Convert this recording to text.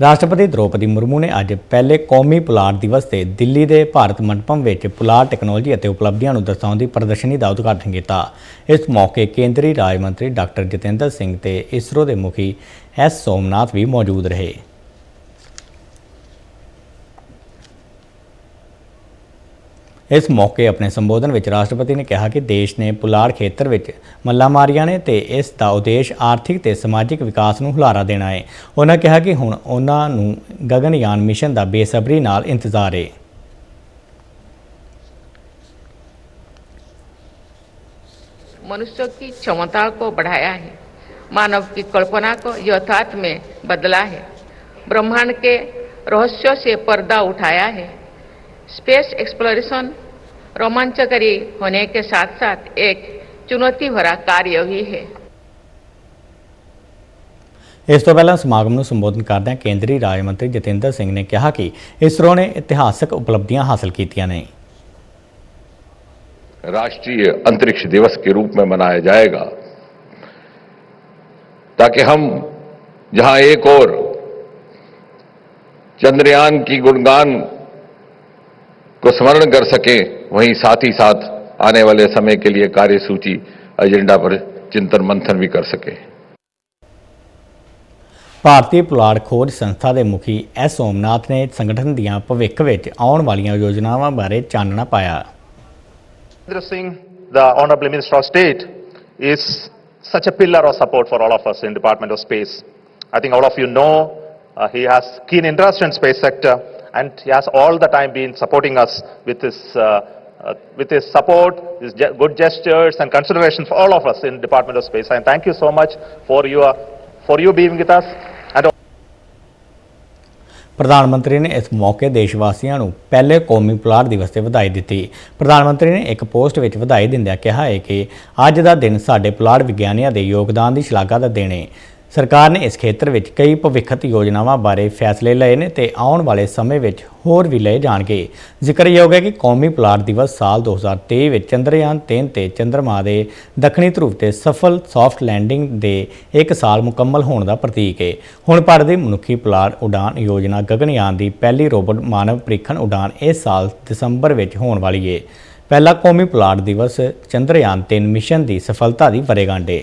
ਰਾਸ਼ਟਰਪਤੀ ਦ੍ਰੋਪਦੀ ਮੁਰਮੂ ਨੇ ਅੱਜ ਪਹਿਲੇ ਕੌਮੀ ਪੁਲਾੜ ਦਿਵਸ ਤੇ ਦਿੱਲੀ ਦੇ ਭਾਰਤ ਮੰਡਪਮ ਵਿੱਚ ਪੁਲਾੜ ਟੈਕਨੋਲੋਜੀ ਅਤੇ ਉਪਲਬਧੀਆਂ ਨੂੰ ਦਰਸਾਉਣ ਦੀ ਪ੍ਰਦਰਸ਼ਨੀ ਦਾ ਉਦਘਾਟਨ ਕੀਤਾ। ਇਸ ਮੌਕੇ ਕੇਂਦਰੀ ਰਾਜ ਮੰਤਰੀ ਡਾਕਟਰ ਜਤਿੰਦਰ ਸਿੰਘ ਤੇ ਇਸਰੋ ਦੇ ਮੁਖੀ ਐਸ ਸੋਮਨਾਥ ਵੀ ਮੌਜੂਦ ਰਹੇ। ਇਸ ਮੌਕੇ ਆਪਣੇ ਸੰਬੋਧਨ ਵਿੱਚ ਰਾਸ਼ਟਰਪਤੀ ਨੇ ਕਿਹਾ ਕਿ ਦੇਸ਼ ਨੇ ਪੁਲਾੜ ਖੇਤਰ ਵਿੱਚ ਮੱਲਾਂ ਮਾਰੀਆਂ ਨੇ ਤੇ ਇਸ ਦਾ ਉਦੇਸ਼ ਆਰਥਿਕ ਤੇ ਸਮਾਜਿਕ ਵਿਕਾਸ ਨੂੰ ਹੁਲਾਰਾ ਦੇਣਾ ਹੈ ਉਹਨਾਂ ਕਿਹਾ ਕਿ ਹੁਣ ਉਹਨਾਂ ਨੂੰ ਗਗਨਯਾਨ ਮਿਸ਼ਨ ਦਾ ਬੇਸਬਰੀ ਨਾਲ ਇੰਤਜ਼ਾਰ ਹੈ मनुष्य की क्षमता को बढ़ाया है मानव की कल्पना को यथार्थ में बदला है ब्रह्मांड के रहस्यों से पर्दा उठाया है स्पेस एक्सप्लोरेशन रोमांचकारी होने के साथ साथ एक चुनौती भरा कार्य भी है ਇਸ ਤੋਂ ਪਹਿਲਾਂ ਸਮਾਗਮ ਨੂੰ ਸੰਬੋਧਨ ਕਰਦਿਆਂ ਕੇਂਦਰੀ ਰਾਜ ਮੰਤਰੀ ਜਤਿੰਦਰ ਸਿੰਘ ਨੇ ਕਿਹਾ ਕਿ ਇਸਰੋ ਨੇ ਇਤਿਹਾਸਕ ਉਪਲਬਧੀਆਂ ਹਾਸਲ ਕੀਤੀਆਂ ਨੇ राष्ट्रीय अंतरिक्ष दिवस के रूप में मनाया जाएगा ताकि हम जहां एक और चंद्रयान की गुणगान को स्मरण कर सकें वहीं साथ ही साथ आने वाले समय के लिए कार्यसूची एजेंडा पर चिंतन मंथन भी कर सकें ਭਾਰਤੀ ਪੁਲਾੜ ਖੋਜ ਸੰਸਥਾ ਦੇ ਮੁਖੀ ਐਸ ਸੋਮਨਾਥ ਨੇ ਸੰਗਠਨ ਦੀਆਂ ਭਵਿੱਖ ਵਿੱਚ ਆਉਣ ਵਾਲੀਆਂ ਯੋਜਨਾਵਾਂ ਬਾਰੇ ਚਾਨਣਾ ਪਾਇਆ Jitendra Singh, the Honorable Minister of State, is such a pillar of support for all of us in Department of Space. I think all of you know uh, he has keen interest in space sector And he has all the time been supporting us with his, uh, uh, with his support, his ge- good gestures and consideration for all of us in Department of Space. And thank you so much for your, for you being with us and ਪ੍ਰਧਾਨ ਮੰਤਰੀ ਨੇ ਇਸ ਮੌਕੇ ਦੇਸ਼ ਵਾਸੀਆਂ ਨੂੰ ਪਹਿਲੇ ਕੌਮੀ ਪੁਲਾੜ ਦਿਵਸ ਤੇ ਵਧਾਈ ਦਿੱਤੀ ਪ੍ਰਧਾਨ ਮੰਤਰੀ ਨੇ ਇੱਕ ਪੋਸਟ ਵਿੱਚ ਵਧਾਈ ਦਿੰਦਿਆਂ ਕਿਹਾ ਹੈ ਕਿ ਅੱਜ ਦਾ ਦਿਨ ਸਾਡੇ ਪੁਲਾੜ ਵਿਗਿਆਨੀਆਂ ਦੇ ਯੋਗਦਾਨ ਦੀ ਸ਼ਲਾਘਾ ਦਾ ਦਿਨ ਹੈ ਸਰਕਾਰ ਨੇ ਇਸ ਖੇਤਰ ਵਿੱਚ ਕਈ ਭਵਿੱਖਤ ਯੋਜਨਾਵਾਂ ਬਾਰੇ ਫੈਸਲੇ ਲਏ ਨੇ ਤੇ ਆਉਣ ਵਾਲੇ ਸਮੇਂ ਵਿੱਚ ਹੋਰ ਵੀ ਲਏ ਜਾਣਗੇ। ਜ਼ਿਕਰਯੋਗ ਹੈ ਕਿ ਕੌਮੀ ਪੁਲਾੜ ਦਿਵਸ ਸਾਲ 2023 ਵਿੱਚ ਚੰਦਰਯਾਨ 3 ਤੇ ਚੰਦਰਮਾ ਦੇ ਦੱਖਣੀ ਧਰੁਵ ਤੇ ਸਫਲ ਸੌਫਟ ਲੈਂਡਿੰਗ ਦੇ ਇੱਕ ਸਾਲ ਮੁਕੰਮਲ ਹੋਣ ਦਾ ਪ੍ਰਤੀਕ ਹੈ। ਹੁਣ ਭਾਰਤ ਦੀ ਮਨੁੱਖੀ ਪੁਲਾੜ ਉਡਾਨ ਯੋਜਨਾ ਗਗਨਯਾਨ ਦੀ ਪਹਿਲੀ ਰੋਬੋਟ ਮਾਨਵ ਪ੍ਰੀਖਣ ਉਡਾਨ ਇਸ ਸਾਲ ਦਸੰਬਰ ਵਿੱਚ ਹੋਣ ਵਾਲੀ ਹੈ। ਪਹਿਲਾ ਕੌਮੀ ਪੁਲਾੜ ਦਿਵਸ ਚੰਦਰਯਾਨ 3 ਮਿਸ਼ਨ ਦੀ ਸਫਲਤਾ ਦੀ ਵਰੇਗੰਢ ਹੈ।